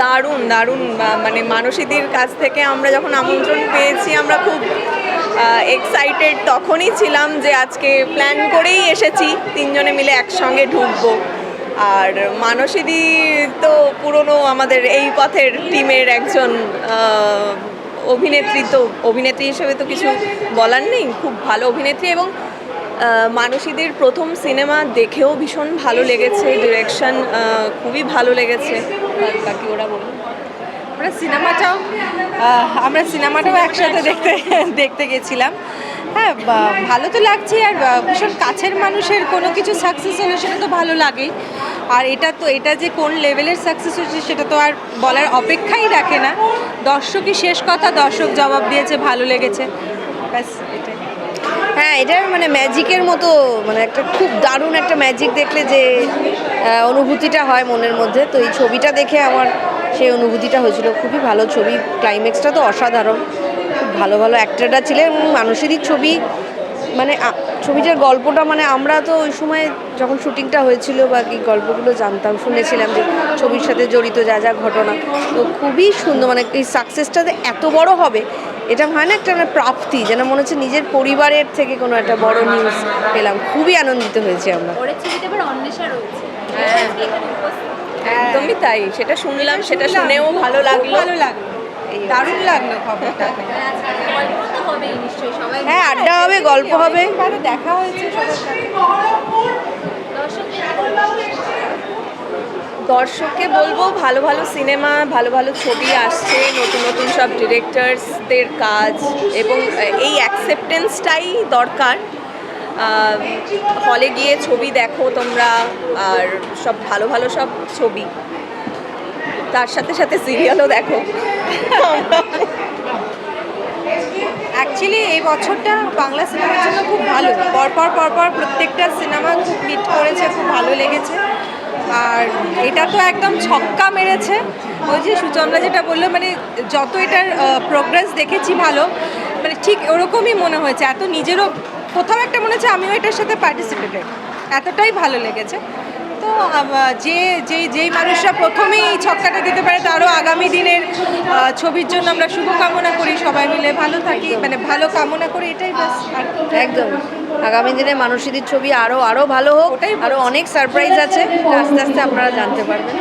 দারুণ দারুণ মানে মানসীদির কাছ থেকে আমরা যখন আমন্ত্রণ পেয়েছি, আমরা খুব এক্সাইটেড তখনই ছিলাম যে আজকে প্ল্যান করেই এসেছি, তিনজনে মিলে একসঙ্গে ঢুকবো। আর মানসীদি তো পুরনো আমাদের এই পথের টিমের একজন অভিনেত্রী তো, অভিনেত্রী হিসেবে তো কিছু বলার নেই, খুব ভালো অভিনেত্রী এবং মানসীদের প্রথম সিনেমা দেখেও ভীষণ ভালো লেগেছে ডিরেকশন খুবই ভালো লেগেছে। বাকি ওরা বলুন। আমরা সিনেমাটাও আমরা সিনেমাটাও একসাথে দেখতে দেখতে গেছিলাম। হ্যাঁ ভালো তো লাগছে আর ভীষণ কাছের মানুষের কোনো কিছু সাকসেস হলে সেটা তো ভালো লাগেই। আর এটা তো, এটা যে কোন লেভেলের সাকসেস হচ্ছে সেটা তো আর বলার অপেক্ষাই রাখে না। দর্শকই শেষ কথা, দর্শক জবাব দিয়েছে, ভালো লেগেছে। ব্যাস। হ্যাঁ এটার মানে ম্যাজিকের মতো মানে একটা খুব দারুণ একটা ম্যাজিক দেখলে যে অনুভূতিটা হয় মনের মধ্যে। তো এই ছবিটা দেখে আমার সেই অনুভূতিটা হয়েছিল। খুবই ভালো ছবি। ক্লাইম্যাক্সটা তো অসাধারণ। খুব ভালো ভালো অ্যাক্টাররা ছিলেন। এবং মানুষেরই ছবি মানে ছবিটার গল্পটা মানে আমরা তো ওই সময় যখন শুটিংটা হয়েছিল বা কি গল্পগুলো জানতাম, শুনেছিলাম যে ছবির সাথে জড়িত যা যা ঘটনা, তো খুবই সুন্দর মানে এই সাকসেসটা যে এত বড় হবে এটা হয় না একটা মানে প্রাপ্তি যেন মনে হচ্ছে নিজের পরিবারের থেকে কোনো একটা বড় নিউজ পেলাম। খুবই আনন্দিত হয়েছি আমরা। উপস্থিত একদমই তাই সেটা শুনলাম সেটা শুনেও ভালো লাগল। ভালো লাগল। দারুণ লাগল খবরটা। হ্যাঁ আড্ডা হবে গল্প হবে। দেখা হয়েছে সবার সাথে। দর্শককে বলব, ভালো ভালো সিনেমা, ভালো ভালো ছবি আসছে, নতুন নতুন সব ডিরেক্টরসদের কাজ এবং এই অ্যাকসেপ্টেন্সটাই দরকার। হলে গিয়ে ছবি দেখো তোমরা, আর সব ভালো ভালো সব ছবি। তার সাথে সাথে সিরিয়ালও দেখো। অ্যাকচুয়ালি এই বছরটা বাংলা সিনেমার জন্য খুব ভালো। পরপর পরপর প্রত্যেকটা সিনেমা খুব হিট করেছে, খুব ভালো লেগেছে। আর এটা তো একদম ছক্কা মেরেছে। ওই যে সুচন্দ্রা যেটা বলল মানে যত এটার প্রোগ্রেস দেখেছি ভালো মানে ঠিক ওরকমই মনে হয়েছে। এত নিজেরও কোথাও একটা মনে হচ্ছে আমিও এটার সাথে পার্টিসিপেটেড এতটাই ভালো লেগেছে। তো যে যে, যেই মানুষরা প্রথমেই ছক্কাটা দিতে পারে, তারও আগামী দিনের ছবির জন্য আমরা শুভকামনা করি সবাই মিলে। ভালো থাকি মানে ভালো কামনা করি, এটাই ব্যাস। একদম। আগামী দিনে মানুষীদের ছবি আরও আরও ভালো হোক আরও অনেক সারপ্রাইজ আছে আস্তে আস্তে আপনারা জানতে পারবেন।